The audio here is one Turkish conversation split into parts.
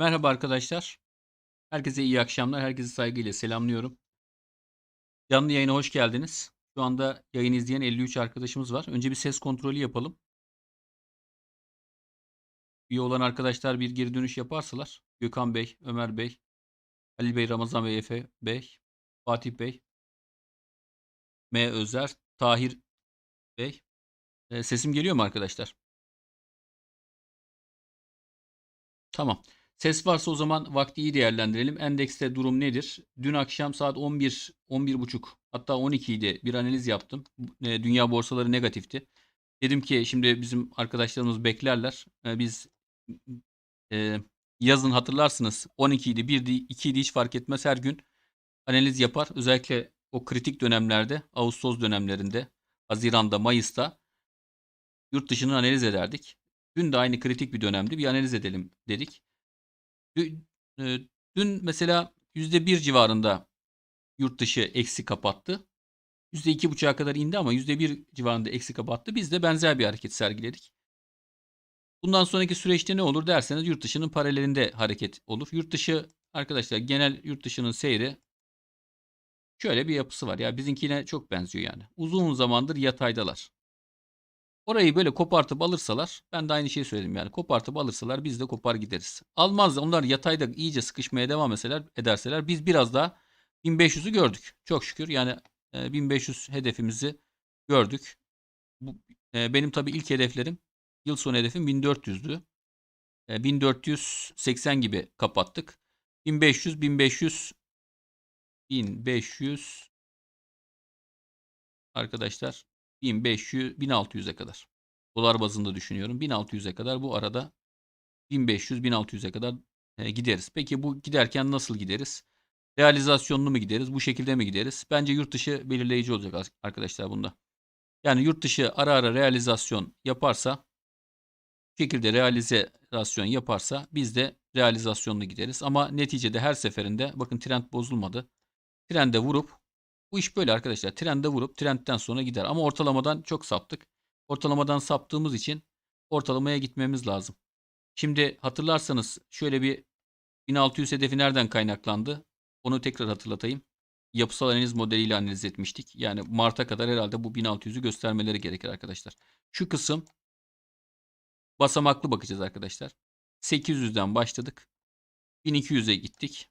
Merhaba arkadaşlar. Herkese iyi akşamlar. Herkesi saygıyla selamlıyorum. Canlı yayına hoş geldiniz. Şu anda yayın izleyen 53 arkadaşımız var. Önce bir ses kontrolü yapalım. Üye olan arkadaşlar bir geri dönüş yaparsalar. Gökhan Bey, Ömer Bey, Halil Bey, Ramazan Bey, Efe Bey, Fatih Bey, M. Özer, Tahir Bey. E, sesim geliyor mu arkadaşlar? Tamam. Ses varsa o zaman vakti iyi değerlendirelim. Endekste durum nedir? Dün akşam saat 11, 11.30 hatta 12 idi bir analiz yaptım. E, Dünya borsaları negatifti. Dedim ki şimdi bizim arkadaşlarımız beklerler. E, Biz e, yazın hatırlarsınız 12 idi, 1 idi, 2 idi hiç fark etmez her gün analiz yapar. Özellikle o kritik dönemlerde, Ağustos dönemlerinde, Haziran'da, Mayıs'ta yurt dışını analiz ederdik. Dün de aynı kritik bir dönemdi. Bir analiz edelim dedik. Dün, e, dün mesela %1 civarında yurt dışı eksi kapattı. %2,5'a kadar indi ama %1 civarında eksi kapattı. Biz de benzer bir hareket sergiledik. Bundan sonraki süreçte ne olur derseniz yurt dışının paralelinde hareket olur. Yurt dışı arkadaşlar genel yurt dışının seyri şöyle bir yapısı var. Ya bizimkine çok benziyor yani. Uzun zamandır yataydalar. Orayı böyle kopartıp alırsalar ben de aynı şeyi söyledim yani kopartıp alırsalar biz de kopar gideriz. Almaz da onlar yatayda iyice sıkışmaya devam etseler, ederseler biz biraz daha 1500'ü gördük. Çok şükür yani e, 1500 hedefimizi gördük. Bu, e, benim tabii ilk hedeflerim yıl sonu hedefim 1400'dü. E, 1480 gibi kapattık. 1500 1500 1500 arkadaşlar 1500 1600'e kadar. Dolar bazında düşünüyorum. 1600'e kadar bu arada 1500 1600'e kadar e, gideriz. Peki bu giderken nasıl gideriz? Realizasyonlu mu gideriz? Bu şekilde mi gideriz? Bence yurt dışı belirleyici olacak arkadaşlar bunda. Yani yurt dışı ara ara realizasyon yaparsa bu şekilde realizasyon yaparsa biz de realizasyonlu gideriz. Ama neticede her seferinde bakın trend bozulmadı. Trende vurup bu iş böyle arkadaşlar. Trende vurup trendten sonra gider. Ama ortalamadan çok saptık. Ortalamadan saptığımız için ortalamaya gitmemiz lazım. Şimdi hatırlarsanız şöyle bir 1600 hedefi nereden kaynaklandı? Onu tekrar hatırlatayım. Yapısal analiz modeliyle analiz etmiştik. Yani Mart'a kadar herhalde bu 1600'ü göstermeleri gerekir arkadaşlar. Şu kısım basamaklı bakacağız arkadaşlar. 800'den başladık. 1200'e gittik.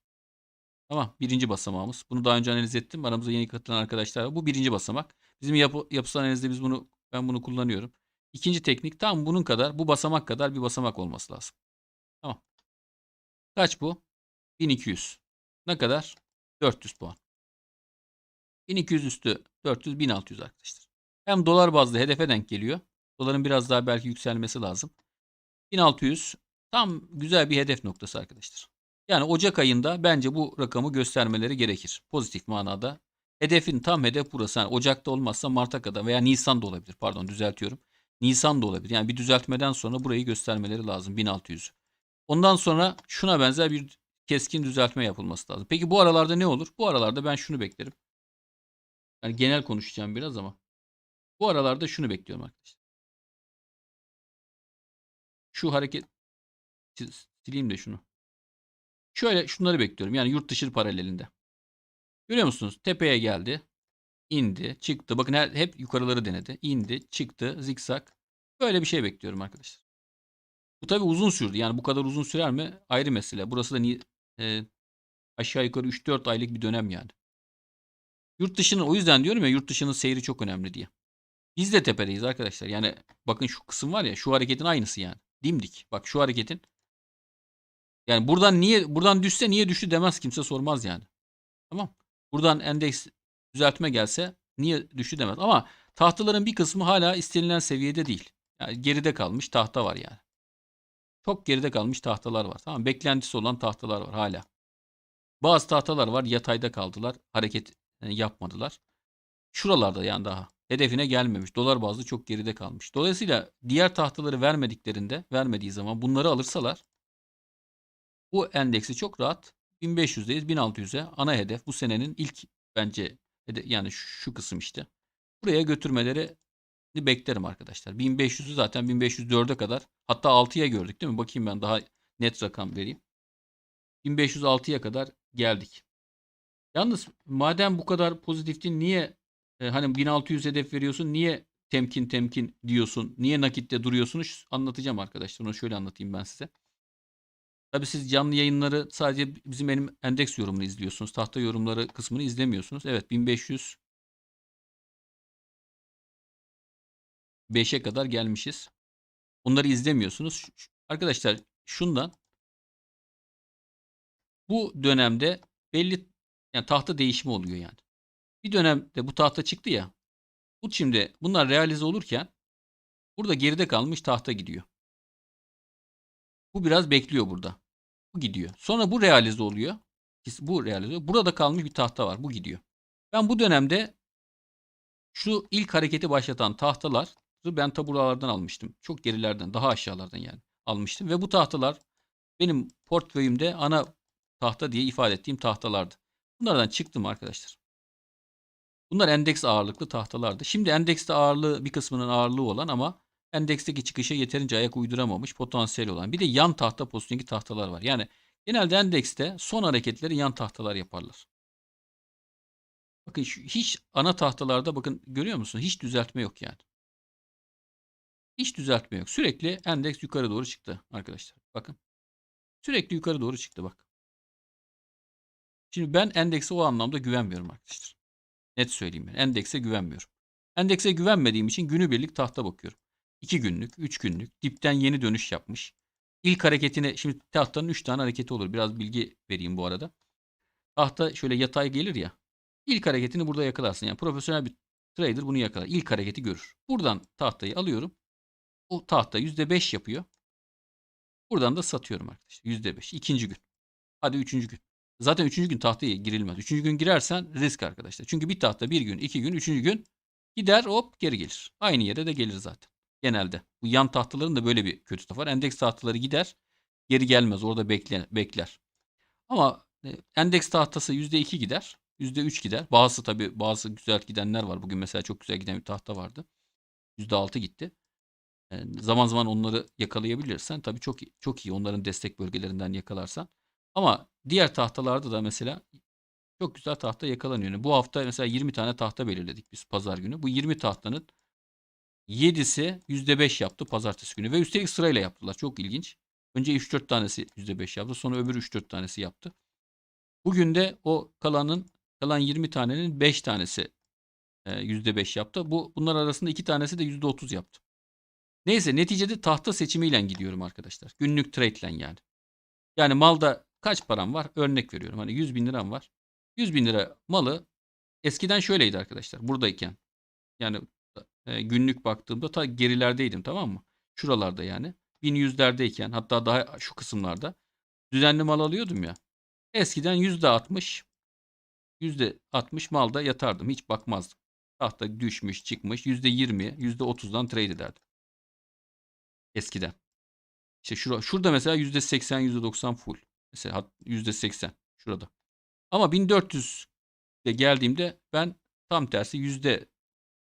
Tamam. Birinci basamağımız. Bunu daha önce analiz ettim. Aramıza yeni katılan arkadaşlar var. Bu birinci basamak. Bizim yapı, yapısal analizde biz bunu ben bunu kullanıyorum. İkinci teknik tam bunun kadar bu basamak kadar bir basamak olması lazım. Tamam. Kaç bu? 1200. Ne kadar? 400 puan. 1200 üstü 400 1600 arkadaşlar. Hem dolar bazlı hedefe denk geliyor. Doların biraz daha belki yükselmesi lazım. 1600 tam güzel bir hedef noktası arkadaşlar. Yani Ocak ayında bence bu rakamı göstermeleri gerekir. Pozitif manada. Hedefin tam hedef burası. Yani Ocak'ta olmazsa Mart'a kadar veya Nisan'da olabilir. Pardon düzeltiyorum. Nisan'da olabilir. Yani bir düzeltmeden sonra burayı göstermeleri lazım 1600'ü. Ondan sonra şuna benzer bir keskin düzeltme yapılması lazım. Peki bu aralarda ne olur? Bu aralarda ben şunu beklerim. Yani genel konuşacağım biraz ama. Bu aralarda şunu bekliyorum arkadaşlar. Şu hareket sileyim de şunu. Şöyle şunları bekliyorum. Yani yurt dışı paralelinde. Görüyor musunuz? Tepeye geldi. indi, çıktı. Bakın her, hep yukarıları denedi. İndi, çıktı, zikzak. Böyle bir şey bekliyorum arkadaşlar. Bu tabi uzun sürdü. Yani bu kadar uzun sürer mi? Ayrı mesele. Burası da e, aşağı yukarı 3-4 aylık bir dönem yani. Yurt dışının o yüzden diyorum ya yurt dışının seyri çok önemli diye. Biz de tepedeyiz arkadaşlar. Yani bakın şu kısım var ya şu hareketin aynısı yani. Dimdik. Bak şu hareketin yani buradan niye buradan düşse niye düştü demez kimse sormaz yani. Tamam. Buradan endeks düzeltme gelse niye düştü demez. Ama tahtaların bir kısmı hala istenilen seviyede değil. Yani geride kalmış tahta var yani. Çok geride kalmış tahtalar var. Tamam Beklentisi olan tahtalar var hala. Bazı tahtalar var yatayda kaldılar. Hareket yapmadılar. Şuralarda yani daha hedefine gelmemiş. Dolar bazlı çok geride kalmış. Dolayısıyla diğer tahtaları vermediklerinde, vermediği zaman bunları alırsalar bu endeksi çok rahat 1500'deyiz 1600'e ana hedef bu senenin ilk bence yani şu kısım işte. Buraya götürmeleri beklerim arkadaşlar. 1500'ü zaten 1504'e kadar hatta 6'ya gördük değil mi? Bakayım ben daha net rakam vereyim. 1506'ya kadar geldik. Yalnız madem bu kadar pozitiftin niye e, hani 1600 hedef veriyorsun? Niye temkin temkin diyorsun? Niye nakitte duruyorsun? Şu- Anlatacağım arkadaşlar. Onu şöyle anlatayım ben size. Tabii siz canlı yayınları sadece bizim benim endeks yorumunu izliyorsunuz. Tahta yorumları kısmını izlemiyorsunuz. Evet 1500 5'e kadar gelmişiz. Bunları izlemiyorsunuz. Arkadaşlar şundan bu dönemde belli yani tahta değişimi oluyor yani. Bir dönemde bu tahta çıktı ya. Bu şimdi bunlar realize olurken burada geride kalmış tahta gidiyor. Bu biraz bekliyor burada. Bu gidiyor. Sonra bu realize oluyor. Bu realize oluyor. Burada kalmış bir tahta var. Bu gidiyor. Ben bu dönemde şu ilk hareketi başlatan tahtaları ben taburalardan almıştım. Çok gerilerden, daha aşağılardan yani almıştım. Ve bu tahtalar benim portföyümde ana tahta diye ifade ettiğim tahtalardı. Bunlardan çıktım arkadaşlar. Bunlar endeks ağırlıklı tahtalardı. Şimdi endekste ağırlığı bir kısmının ağırlığı olan ama endeksteki çıkışa yeterince ayak uyduramamış potansiyel olan. Bir de yan tahta pozisyondaki tahtalar var. Yani genelde endekste son hareketleri yan tahtalar yaparlar. Bakın şu, hiç ana tahtalarda bakın görüyor musun? Hiç düzeltme yok yani. Hiç düzeltme yok. Sürekli endeks yukarı doğru çıktı arkadaşlar. Bakın. Sürekli yukarı doğru çıktı bak. Şimdi ben endekse o anlamda güvenmiyorum arkadaşlar. Net söyleyeyim ben. Endekse güvenmiyorum. Endekse güvenmediğim için günübirlik tahta bakıyorum. 2 günlük, 3 günlük. Dipten yeni dönüş yapmış. İlk hareketine şimdi tahtanın 3 tane hareketi olur. Biraz bilgi vereyim bu arada. Tahta şöyle yatay gelir ya. İlk hareketini burada yakalarsın. Yani profesyonel bir trader bunu yakalar. İlk hareketi görür. Buradan tahtayı alıyorum. O tahta %5 yapıyor. Buradan da satıyorum arkadaşlar. %5. İkinci gün. Hadi üçüncü gün. Zaten üçüncü gün tahtaya girilmez. Üçüncü gün girersen risk arkadaşlar. Çünkü bir tahta bir gün, iki gün, üçüncü gün gider hop geri gelir. Aynı yere de gelir zaten. Genelde. Bu yan tahtaların da böyle bir kötü tarafı var. Endeks tahtaları gider. Geri gelmez. Orada bekler. bekler. Ama e, endeks tahtası %2 gider. %3 gider. Bazısı tabii bazı güzel gidenler var. Bugün mesela çok güzel giden bir tahta vardı. %6 gitti. E, zaman zaman onları yakalayabilirsen tabii çok çok iyi. Onların destek bölgelerinden yakalarsan. Ama diğer tahtalarda da mesela çok güzel tahta yakalanıyor. Yani bu hafta mesela 20 tane tahta belirledik biz pazar günü. Bu 20 tahtanın 7'si %5 yaptı pazartesi günü ve üstelik sırayla yaptılar. Çok ilginç. Önce 3-4 tanesi %5 yaptı. Sonra öbür 3-4 tanesi yaptı. Bugün de o kalanın kalan 20 tanenin 5 tanesi e, %5 yaptı. Bu bunlar arasında 2 tanesi de %30 yaptı. Neyse neticede tahta seçimiyle gidiyorum arkadaşlar. Günlük trade'le yani. Yani malda kaç param var? Örnek veriyorum. Hani 100 bin liram var. 100 bin lira malı eskiden şöyleydi arkadaşlar. Buradayken. Yani e, günlük baktığımda ta gerilerdeydim tamam mı? Şuralarda yani. 1100'lerdeyken hatta daha şu kısımlarda düzenli mal alıyordum ya. Eskiden %60 %60 malda yatardım. Hiç bakmazdım. Tahta düşmüş çıkmış %20 %30'dan trade ederdim. Eskiden. İşte şura, şurada mesela %80 %90 full. Mesela hat- %80 şurada. Ama 1400'e geldiğimde ben tam tersi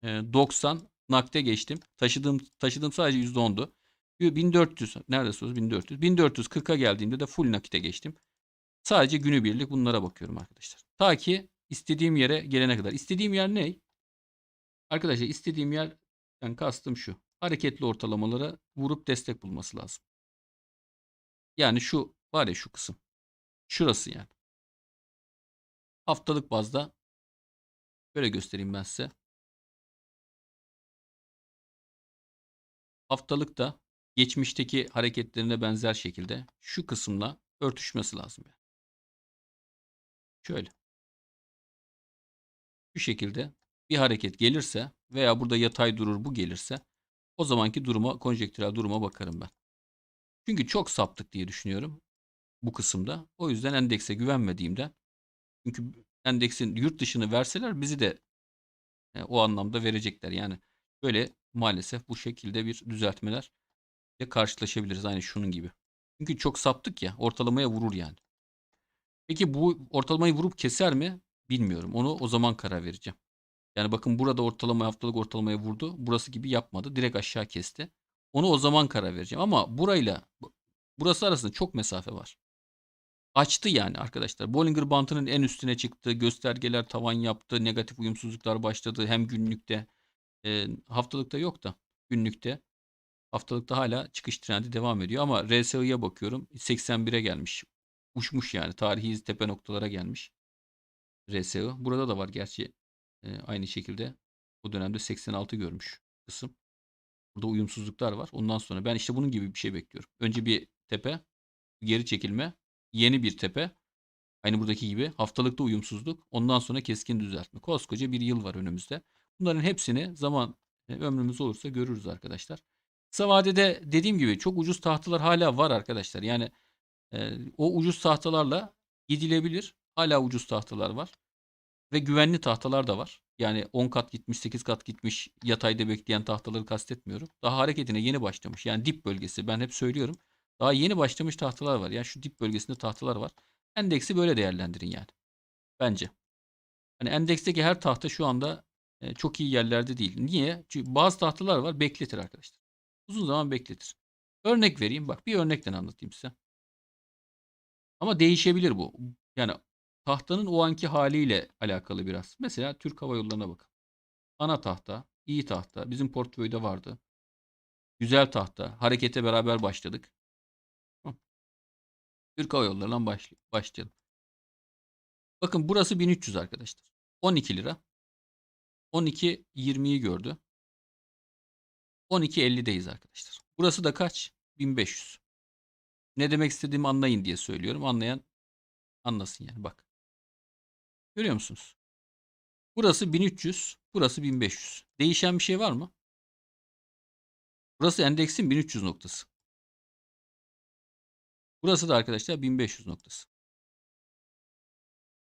%90 nakde geçtim. Taşıdığım taşıdığım sadece %10'du. 1400 neredeyse 1400. 1440'a geldiğimde de full nakite geçtim. Sadece günübirlik bunlara bakıyorum arkadaşlar. Ta ki istediğim yere gelene kadar. İstediğim yer ne? Arkadaşlar istediğim yerden kastım şu. Hareketli ortalamalara vurup destek bulması lazım. Yani şu var ya şu kısım. Şurası yani. Haftalık bazda böyle göstereyim ben size. Haftalık da geçmişteki hareketlerine benzer şekilde şu kısımla örtüşmesi lazım. Yani. Şöyle. Şu şekilde bir hareket gelirse veya burada yatay durur bu gelirse o zamanki duruma, konjektürel duruma bakarım ben. Çünkü çok saptık diye düşünüyorum bu kısımda. O yüzden endekse güvenmediğimden çünkü endeksin yurt dışını verseler bizi de e, o anlamda verecekler. Yani böyle maalesef bu şekilde bir düzeltmeler ile karşılaşabiliriz. Aynı şunun gibi. Çünkü çok saptık ya ortalamaya vurur yani. Peki bu ortalamayı vurup keser mi? Bilmiyorum. Onu o zaman karar vereceğim. Yani bakın burada ortalama haftalık ortalamaya vurdu. Burası gibi yapmadı. Direkt aşağı kesti. Onu o zaman karar vereceğim. Ama burayla burası arasında çok mesafe var. açtı yani arkadaşlar. Bollinger Bandı'nın en üstüne çıktı. Göstergeler tavan yaptı. Negatif uyumsuzluklar başladı. Hem günlükte e, haftalıkta yok da günlükte. Haftalıkta hala çıkış trendi devam ediyor ama RSI'ye bakıyorum 81'e gelmiş. Uçmuş yani tarihi tepe noktalara gelmiş. RSI. Burada da var gerçi e, aynı şekilde o dönemde 86 görmüş kısım. Burada uyumsuzluklar var. Ondan sonra ben işte bunun gibi bir şey bekliyorum. Önce bir tepe, geri çekilme, yeni bir tepe. Aynı buradaki gibi haftalıkta uyumsuzluk. Ondan sonra keskin düzeltme. Koskoca bir yıl var önümüzde. Bunların hepsini zaman e, ömrümüz olursa görürüz arkadaşlar. Kısa vadede dediğim gibi çok ucuz tahtalar hala var arkadaşlar. Yani e, o ucuz tahtalarla gidilebilir. Hala ucuz tahtalar var. Ve güvenli tahtalar da var. Yani 10 kat gitmiş, 8 kat gitmiş yatayda bekleyen tahtaları kastetmiyorum. Daha hareketine yeni başlamış. Yani dip bölgesi ben hep söylüyorum. Daha yeni başlamış tahtalar var. Yani şu dip bölgesinde tahtalar var. Endeksi böyle değerlendirin yani. Bence. Hani endeksteki her tahta şu anda çok iyi yerlerde değil. Niye? Çünkü bazı tahtalar var bekletir arkadaşlar. Uzun zaman bekletir. Örnek vereyim. Bak bir örnekten anlatayım size. Ama değişebilir bu. Yani tahtanın o anki haliyle alakalı biraz. Mesela Türk Hava Yolları'na bakın. Ana tahta, iyi tahta. Bizim portföyde vardı. Güzel tahta. Harekete beraber başladık. Türk Hava Yolları'ndan başlayalım. Bakın burası 1300 arkadaşlar. 12 lira. 12.20'yi gördü. 12.50'deyiz arkadaşlar. Burası da kaç? 1500. Ne demek istediğimi anlayın diye söylüyorum. Anlayan anlasın yani bak. Görüyor musunuz? Burası 1300, burası 1500. Değişen bir şey var mı? Burası endeksin 1300 noktası. Burası da arkadaşlar 1500 noktası.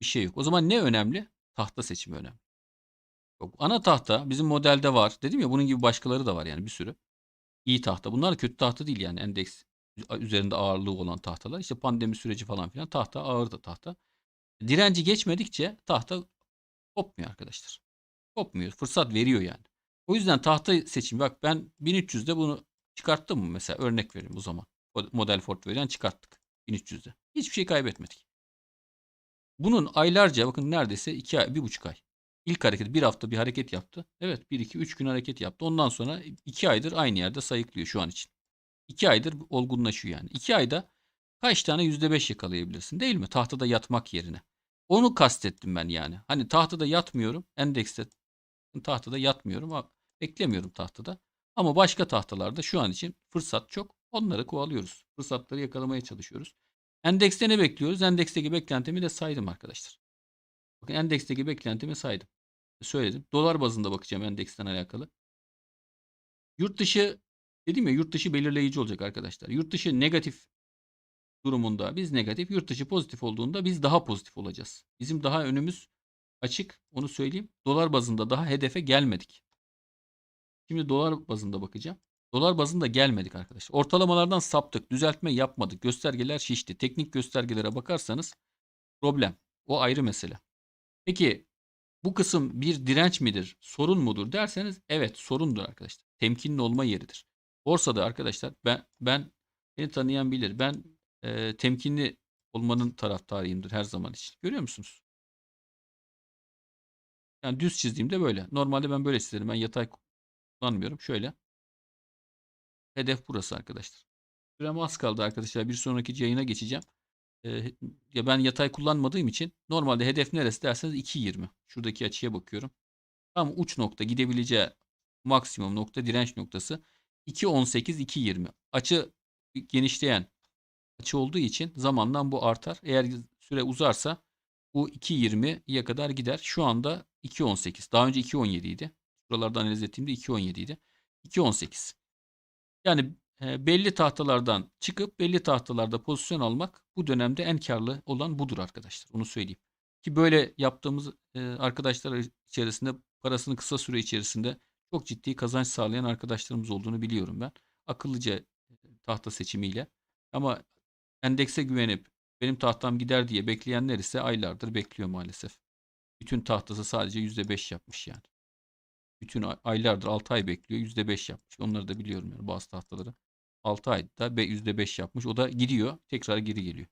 Bir şey yok. O zaman ne önemli? Tahta seçimi önemli. Yok. Ana tahta bizim modelde var. Dedim ya bunun gibi başkaları da var yani bir sürü. İyi tahta. Bunlar kötü tahta değil yani endeks üzerinde ağırlığı olan tahtalar. İşte pandemi süreci falan filan tahta ağır da tahta. Direnci geçmedikçe tahta kopmuyor arkadaşlar. Kopmuyor. Fırsat veriyor yani. O yüzden tahta seçimi bak ben 1300'de bunu çıkarttım mı mesela örnek vereyim o zaman. Model portföyden çıkarttık 1300'de. Hiçbir şey kaybetmedik. Bunun aylarca bakın neredeyse 2 ay, 1,5 ay. İlk hareket bir hafta bir hareket yaptı. Evet 1 2 3 gün hareket yaptı. Ondan sonra 2 aydır aynı yerde sayıklıyor şu an için. 2 aydır olgunlaşıyor yani. 2 ayda kaç tane %5 yakalayabilirsin değil mi? Tahtada yatmak yerine. Onu kastettim ben yani. Hani tahtada yatmıyorum. Endekste tahtada yatmıyorum. Beklemiyorum tahtada. Ama başka tahtalarda şu an için fırsat çok. Onları kovalıyoruz. Fırsatları yakalamaya çalışıyoruz. Endekste ne bekliyoruz? Endeksteki beklentimi de saydım arkadaşlar. Bakın endeksteki beklentimi saydım. Söyledim. Dolar bazında bakacağım endeksten alakalı. Yurt dışı dedim ya yurt dışı belirleyici olacak arkadaşlar. Yurt dışı negatif durumunda biz negatif, yurt dışı pozitif olduğunda biz daha pozitif olacağız. Bizim daha önümüz açık onu söyleyeyim. Dolar bazında daha hedefe gelmedik. Şimdi dolar bazında bakacağım. Dolar bazında gelmedik arkadaşlar. Ortalamalardan saptık. Düzeltme yapmadık. Göstergeler şişti. Teknik göstergelere bakarsanız problem. O ayrı mesele. Peki bu kısım bir direnç midir? Sorun mudur derseniz evet sorundur arkadaşlar. Temkinli olma yeridir. Borsada arkadaşlar ben ben beni tanıyan bilir. Ben e, temkinli olmanın taraftarıyımdır her zaman için. Görüyor musunuz? Yani düz çizdiğimde böyle. Normalde ben böyle çizerim. Ben yatay kullanmıyorum. Şöyle. Hedef burası arkadaşlar. Sürem az kaldı arkadaşlar. Bir sonraki yayına geçeceğim. Ya ben yatay kullanmadığım için normalde hedef neresi derseniz 2.20. Şuradaki açıya bakıyorum. Tam uç nokta gidebileceği maksimum nokta direnç noktası 2.18 2.20. Açı genişleyen açı olduğu için zamandan bu artar. Eğer süre uzarsa bu 2.20'ye kadar gider. Şu anda 2.18. Daha önce 2.17 idi. Buralarda analiz ettiğimde 2.17 idi. 2.18. Yani belli tahtalardan çıkıp belli tahtalarda pozisyon almak bu dönemde en karlı olan budur arkadaşlar. Onu söyleyeyim. Ki böyle yaptığımız e, arkadaşlar içerisinde parasını kısa süre içerisinde çok ciddi kazanç sağlayan arkadaşlarımız olduğunu biliyorum ben. Akıllıca e, tahta seçimiyle. Ama endekse güvenip benim tahtam gider diye bekleyenler ise aylardır bekliyor maalesef. Bütün tahtası sadece %5 yapmış yani. Bütün aylardır 6 ay bekliyor. %5 yapmış. Onları da biliyorum yani bazı tahtaları. 6 ayda %5 yapmış. O da gidiyor. Tekrar geri geliyor.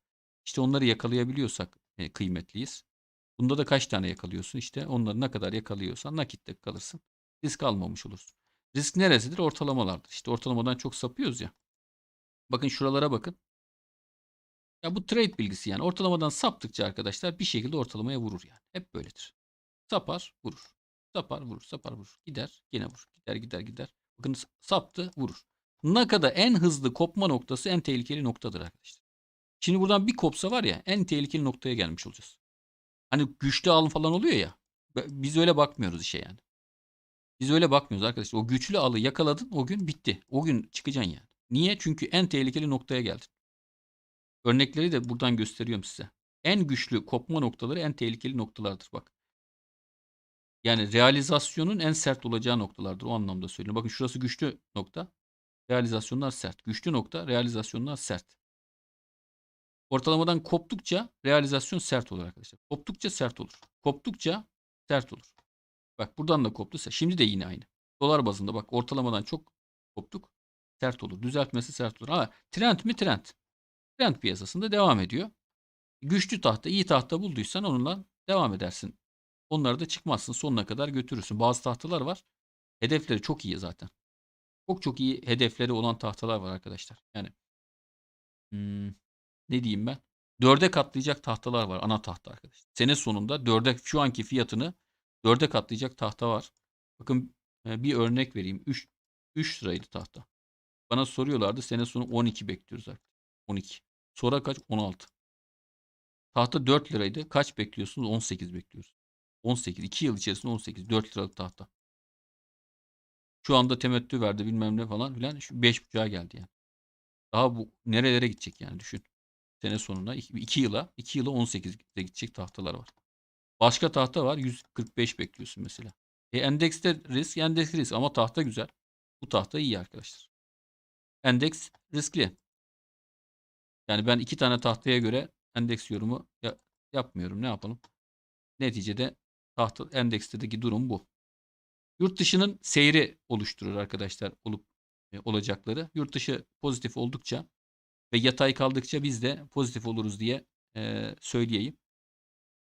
İşte onları yakalayabiliyorsak e, kıymetliyiz. Bunda da kaç tane yakalıyorsun? İşte onları ne kadar yakalıyorsan nakitte kalırsın. Risk almamış olursun. Risk neresidir? Ortalamalardır. İşte ortalamadan çok sapıyoruz ya. Bakın şuralara bakın. Ya bu trade bilgisi yani. Ortalamadan saptıkça arkadaşlar bir şekilde ortalamaya vurur yani. Hep böyledir. Sapar, vurur. Sapar, vurur. Sapar, vurur. Gider, gene vurur. Gider, gider, gider. Bakın saptı, vurur. Nakada en hızlı kopma noktası en tehlikeli noktadır arkadaşlar. Şimdi buradan bir kopsa var ya en tehlikeli noktaya gelmiş olacağız. Hani güçlü alım falan oluyor ya. Biz öyle bakmıyoruz işe yani. Biz öyle bakmıyoruz arkadaşlar. O güçlü alı yakaladın o gün bitti. O gün çıkacaksın yani. Niye? Çünkü en tehlikeli noktaya geldin. Örnekleri de buradan gösteriyorum size. En güçlü kopma noktaları en tehlikeli noktalardır bak. Yani realizasyonun en sert olacağı noktalardır. O anlamda söylüyorum. Bakın şurası güçlü nokta. Realizasyonlar sert. Güçlü nokta, realizasyonlar sert. Ortalamadan koptukça realizasyon sert olur arkadaşlar. Koptukça sert olur. Koptukça sert olur. Bak buradan da koptu. Şimdi de yine aynı. Dolar bazında bak ortalamadan çok koptuk. Sert olur. Düzeltmesi sert olur. Ama trend mi trend? Trend piyasasında devam ediyor. Güçlü tahta, iyi tahta bulduysan onunla devam edersin. Onları da çıkmazsın. Sonuna kadar götürürsün. Bazı tahtalar var. Hedefleri çok iyi zaten. Çok çok iyi hedefleri olan tahtalar var arkadaşlar. Yani hmm, ne diyeyim ben? Dörde katlayacak tahtalar var. Ana tahta arkadaşlar. Sene sonunda dörde şu anki fiyatını dörde katlayacak tahta var. Bakın e, bir örnek vereyim. 3 3 liraydı tahta. Bana soruyorlardı sene sonu 12 bekliyoruz artık. 12. Sonra kaç? 16. Tahta 4 liraydı. Kaç bekliyorsunuz? 18 bekliyoruz. 18. 2 yıl içerisinde 18. 4 liralık tahta. Şu anda temettü verdi bilmem ne falan filan. 5.5'a geldi yani. Daha bu nerelere gidecek yani düşün. Sene sonuna 2 yıla 2 yıla 18'e gidecek tahtalar var. Başka tahta var 145 bekliyorsun mesela. E endekste risk endeks risk ama tahta güzel. Bu tahta iyi arkadaşlar. Endeks riskli. Yani ben iki tane tahtaya göre endeks yorumu ya- yapmıyorum. Ne yapalım? Neticede tahta endeksteki durum bu. Yurt dışının seyri oluşturur arkadaşlar olup e, olacakları. Yurt dışı pozitif oldukça ve yatay kaldıkça biz de pozitif oluruz diye e, söyleyeyim.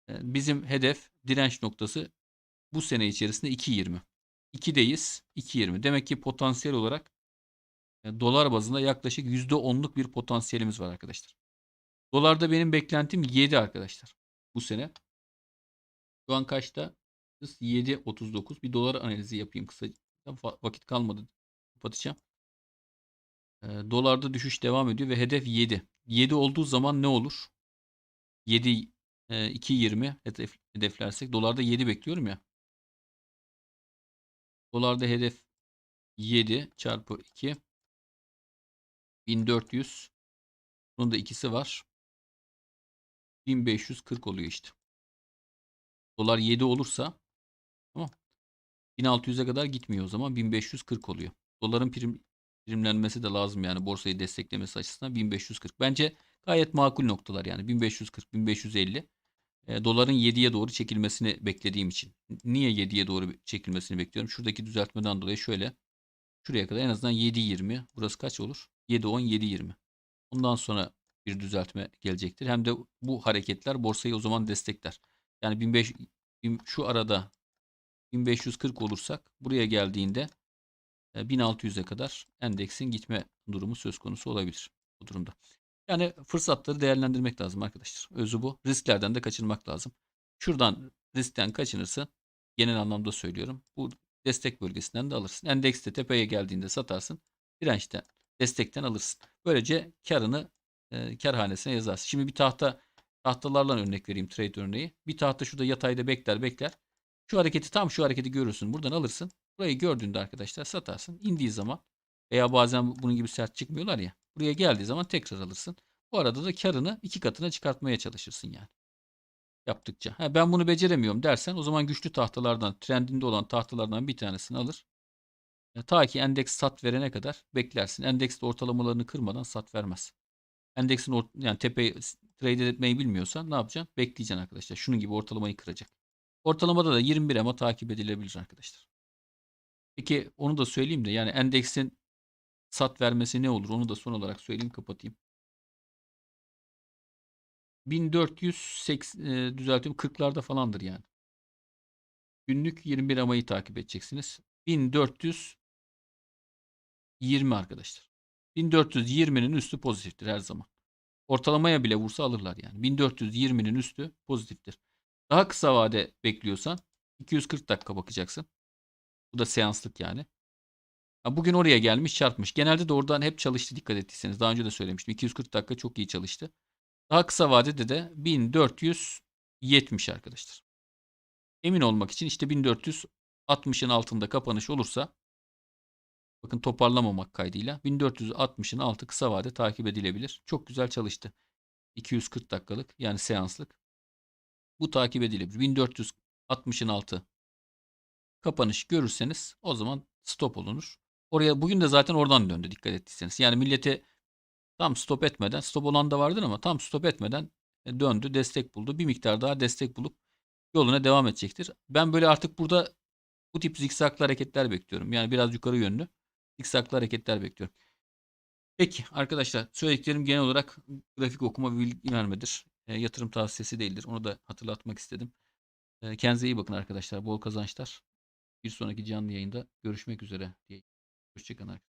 E, bizim hedef direnç noktası bu sene içerisinde 2.20. 2'deyiz 2.20. Demek ki potansiyel olarak e, dolar bazında yaklaşık %10'luk bir potansiyelimiz var arkadaşlar. Dolarda benim beklentim 7 arkadaşlar bu sene. Şu an kaçta? 7.39. Bir dolar analizi yapayım kısa. Vakit kalmadı. Kapatacağım. E, dolarda düşüş devam ediyor ve hedef 7. 7 olduğu zaman ne olur? 7 e, 2.20 hedef, hedeflersek dolarda 7 bekliyorum ya. Dolarda hedef 7 çarpı 2 1400 bunun da ikisi var. 1540 oluyor işte. Dolar 7 olursa. 1600'e kadar gitmiyor o zaman 1540 oluyor. Doların prim, primlenmesi de lazım yani borsayı desteklemesi açısından 1540. Bence gayet makul noktalar yani 1540 1550. E, doların 7'ye doğru çekilmesini beklediğim için. Niye 7'ye doğru çekilmesini bekliyorum? Şuradaki düzeltmeden dolayı şöyle şuraya kadar en azından 7.20 burası kaç olur? 7.10 7.20. Ondan sonra bir düzeltme gelecektir. Hem de bu hareketler borsayı o zaman destekler. Yani 1500 şu arada 1540 olursak buraya geldiğinde 1600'e kadar endeksin gitme durumu söz konusu olabilir bu durumda. Yani fırsatları değerlendirmek lazım arkadaşlar. Özü bu. Risklerden de kaçınmak lazım. Şuradan riskten kaçınırsa genel anlamda söylüyorum. Bu destek bölgesinden de alırsın. Endekste tepeye geldiğinde satarsın. Dirençten, destekten alırsın. Böylece karını e, karhanesine yazarsın. Şimdi bir tahta tahtalarla örnek vereyim trade örneği. Bir tahta şurada yatayda bekler bekler. Şu hareketi tam şu hareketi görürsün. Buradan alırsın. Burayı gördüğünde arkadaşlar satarsın. İndiği zaman veya bazen bunun gibi sert çıkmıyorlar ya. Buraya geldiği zaman tekrar alırsın. Bu arada da karını iki katına çıkartmaya çalışırsın yani. Yaptıkça. Ha, ben bunu beceremiyorum dersen o zaman güçlü tahtalardan, trendinde olan tahtalardan bir tanesini alır. E, ta ki endeks sat verene kadar beklersin. Endeks de ortalamalarını kırmadan sat vermez. Endeksin yani tepe trade etmeyi bilmiyorsan ne yapacaksın? Bekleyeceksin arkadaşlar. Şunun gibi ortalamayı kıracak. Ortalamada da 21 ama takip edilebilir arkadaşlar. Peki onu da söyleyeyim de yani endeksin sat vermesi ne olur? Onu da son olarak söyleyeyim kapatayım. 1480 e, düzeltiyorum 40'larda falandır yani. Günlük 21 amayı takip edeceksiniz. 1420 arkadaşlar. 1420'nin üstü pozitiftir her zaman. Ortalamaya bile vursa alırlar yani. 1420'nin üstü pozitiftir. Daha kısa vade bekliyorsan 240 dakika bakacaksın. Bu da seanslık yani. Bugün oraya gelmiş çarpmış. Genelde de oradan hep çalıştı dikkat ettiyseniz. Daha önce de söylemiştim. 240 dakika çok iyi çalıştı. Daha kısa vadede de 1470 arkadaşlar. Emin olmak için işte 1460'ın altında kapanış olursa bakın toparlamamak kaydıyla 1460'ın altı kısa vade takip edilebilir. Çok güzel çalıştı. 240 dakikalık yani seanslık. Bu takip edilebilir. 1460'ın altı kapanış görürseniz o zaman stop olunur. Oraya bugün de zaten oradan döndü dikkat ettiyseniz. Yani millete tam stop etmeden stop olan da vardır ama tam stop etmeden e, döndü, destek buldu. Bir miktar daha destek bulup yoluna devam edecektir. Ben böyle artık burada bu tip zikzaklı hareketler bekliyorum. Yani biraz yukarı yönlü zikzaklı hareketler bekliyorum. Peki arkadaşlar söylediklerim genel olarak grafik okuma ve bilgi vermedir. Yatırım tavsiyesi değildir. Onu da hatırlatmak istedim. Kendinize iyi bakın arkadaşlar. Bol kazançlar. Bir sonraki canlı yayında görüşmek üzere. Hoşçakalın arkadaşlar.